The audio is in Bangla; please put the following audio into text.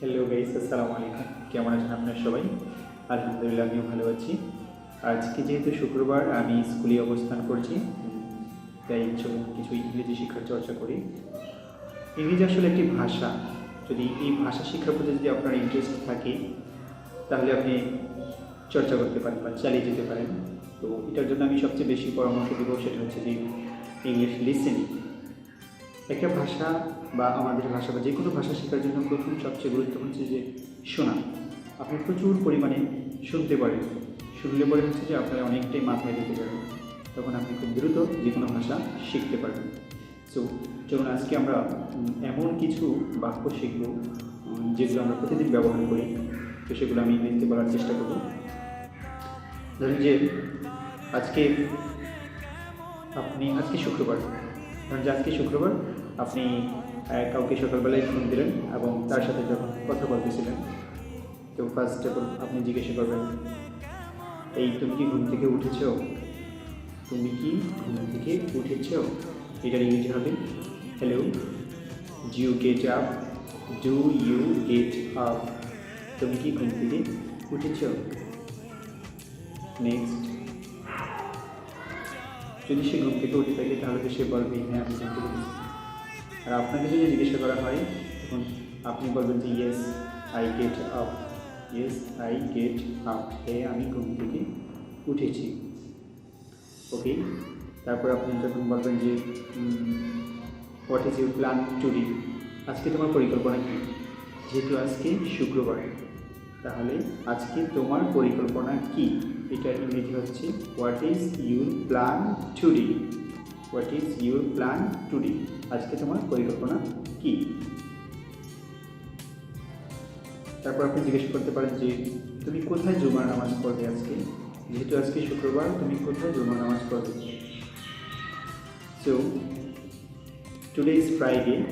হ্যালো গাইস আসসালামু আলাইকুম। কেমন আছেন আপনারা সবাই? আলহামদুলিল্লাহ, আমিও ভালো আছি। আজকে যেহেতু শুক্রবার, আমি স্কুলে অবস্থান করছি। তাই কিছু ইংরেজি শিক্ষার চর্চা করি। ইংরেজি আসলে একটি ভাষা। যদি এই ভাষা শিক্ষার প্রতি যদি আপনার ইন্টারেস্ট থাকে, তাহলে আপনি চর্চা করতে পারেন বা চালিয়ে যেতে পারেন। তো এটার জন্য আমি সবচেয়ে বেশি পরামর্শ দেবো, সেটা হচ্ছে যে ইংলিশ লিসেনিং একটা ভাষা বা আমাদের ভাষা বা যে কোনো ভাষা শেখার জন্য প্রথম সবচেয়ে গুরুত্বপূর্ণ হচ্ছে যে শোনা। আপনি প্রচুর পরিমাণে শুনতে পারেন। শুনলে পরে হচ্ছে যে আপনার অনেকটাই মাথায় ঢুকে যাবে। তখন আপনি খুব দ্রুত যে কোনো ভাষা শিখতে পারবেন। সো যেমন আজকে আমরা এমন কিছু বাক্য শিখব যেগুলো আমরা প্রতিদিন ব্যবহার করি। তো সেগুলো আমি ইংরেজিতে বলার চেষ্টা করব। ধরুন যে, আজকে আপনি, আজকে শুক্রবার। ধরুন যে আজকে শুক্রবার আপনি কাউকে সকালবেলায় ফোন দিলেন এবং তার সাথে যখন কথা বলতেছিলেন, তো ফার্স্ট আপনি জিজ্ঞাসা করবেন, এই তুমি কি ঘুম থেকে উঠেছ? তুমি কি ঘুম থেকে উঠেছ? এটার ইংরেজি হবে hello you get up do you get up তুমি কি ঘুম থেকে উঠেছ? নেক্সট যদি সে ঘুম থেকে উঠে থাকে, তাহলে সে বলবে হ্যাঁ আমি ঘুম থেকে আর আপনাকে যদি জিজ্ঞাসা করা হয়, তখন আপনি বলবেন যে yes I get up yes I get up হ্যাঁ আমি ঘুম থেকে উঠেছি। ওকে তারপর আপনি যখন বলবেন যে what is your plan today আজকে তোমার পরিকল্পনা কী? যেহেতু আজকে শুক্রবার, তাহলে আজকে তোমার পরিকল্পনা কী? এটা ইংরেজি হচ্ছে what is your plan today what is your plan today আজকে তোমার পরিকল্পনা কি? তারপর আপনি জিজ্ঞেস করতে পারেন যে, তুমি কোথায় জুমার নামাজ পড়বে আজকে? যেহেতু আজকে শুক্রবার, তুমি কোথায় জুমার নামাজ পড়বে? So today is Friday